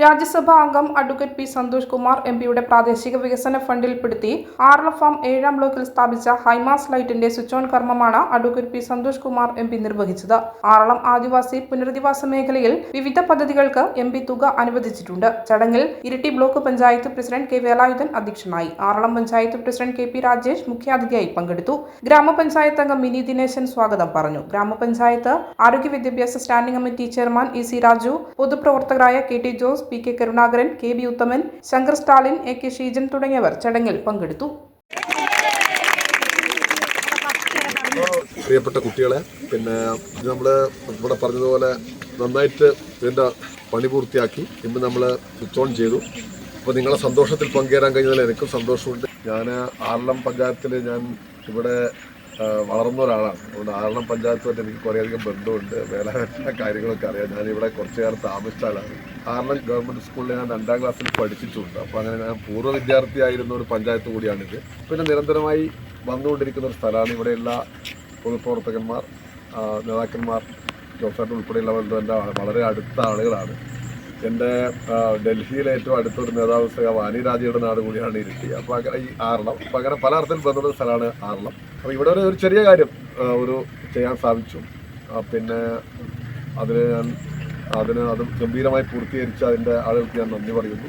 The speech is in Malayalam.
രാജ്യസഭാ അംഗം advocate P Santhosh Kumar M പിയുടെ പ്രാദേശിക വികസന ഫണ്ടിൽപ്പെടുത്തി ആർല ഫാം ഏഴാം ബ്ലോക്കിൽ സ്ഥാപിച്ച ഹൈമാസ് ലൈറ്റിന്റെ സ്വിച്ച് ഓൺ കർമ്മമാണ് advocate P Santhosh Kumar M P നിർവഹിച്ചത്. ആറളം ആദിവാസി പുനരധിവാസ മേഖലയിൽ വിവിധ പദ്ധതികൾക്ക് എം പി തുക അനുവദിച്ചിട്ടുണ്ട്. ചടങ്ങിൽ Iritty block panchayat president K Velayudhan അധ്യക്ഷനായി. Aralam panchayat president K P Rajesh മുഖ്യാതിഥിയായി പങ്കെടുത്തു. ഗ്രാമപഞ്ചായത്ത് അംഗം മിനി ദിനേശൻ സ്വാഗതം പറഞ്ഞു. ഗ്രാമപഞ്ചായത്ത് ആരോഗ്യ വിദ്യാഭ്യാസ standing committee chairman E C Raju പൊതുപ്രവർത്തകരായ K T Jose P K Karunakaran K B Uthaman Shankar Stalin A K Sheejan തുടങ്ങിയവർ ചടങ്ങിൽ പങ്കെടുത്തു. പ്രിയപ്പെട്ട കുട്ടികളെ പിന്നെ നമ്മൾ ഇവിടെ പറഞ്ഞതുപോലെ നന്നായിട്ട് ഇതിന്റെ പണി പൂർത്തിയാക്കി. ഇന്ന് നമ്മൾ സ്വിച്ച് ഓൺ ചെയ്തു. അപ്പോൾ നിങ്ങളെ സന്തോഷത്തിൽ പങ്കുചേരാൻ കഴിഞ്ഞതിൽ എനിക്കും സന്തോഷമുണ്ട്. ഞാൻ ആറളം പഞ്ചായത്തിൽ ഞാൻ ഇവിടെ വളർന്ന ഒരാളാണ്. അതുകൊണ്ട് ആറളം പഞ്ചായത്തുമായിട്ട് എനിക്ക് കുറേയധികം ബന്ധമുണ്ട്. വേലാവേറ്റ കാര്യങ്ങളൊക്കെ അറിയാം. ഞാനിവിടെ കുറച്ച് നേരം താമസിച്ച ആളാണ്. ആറളം ഗവൺമെന്റ് സ്കൂളിൽ ഞാൻ രണ്ടാം ക്ലാസ്സിൽ പഠിച്ചിട്ടുണ്ട്. അപ്പോൾ അങ്ങനെ ഞാൻ പൂർവ വിദ്യാർത്ഥിയായിരുന്ന ഒരു പഞ്ചായത്ത് കൂടിയാണിത്. പിന്നെ നിരന്തരമായി വന്നുകൊണ്ടിരിക്കുന്ന ഒരു സ്ഥലമാണ് ഇവിടെയുള്ള പൊതുപ്രവർത്തകന്മാർ നേതാക്കന്മാർ ജോസഫ് ഉൾപ്പെടെയുള്ളവരുടെ വളരെ അടുത്ത ആളുകളാണ്. എന്റെ ഡൽഹിയിലെ ഏറ്റവും അടുത്തൊരു നേതാവ് ശ്രീ വാനി രാജയുടെ നാട് കൂടിയാണ് ഇരിട്ടി. അപ്പോൾ അങ്ങനെ ഈ ആറളം അപ്പോൾ അങ്ങനെ പല അർത്ഥത്തിൽ ബന്ധപ്പെട്ട സ്ഥലമാണ് ആറളം. അപ്പോൾ ഇവിടെ ഒരു ഒരു ചെറിയ കാര്യം ഒരു ചെയ്യാൻ സാധിച്ചു. പിന്നെ അതിന് ഞാൻ അതിന് അത് ഗംഭീരമായി പൂർത്തീകരിച്ച അതിന്റെ ആളുകൾക്ക് ഞാൻ നന്ദി പറയുന്നു.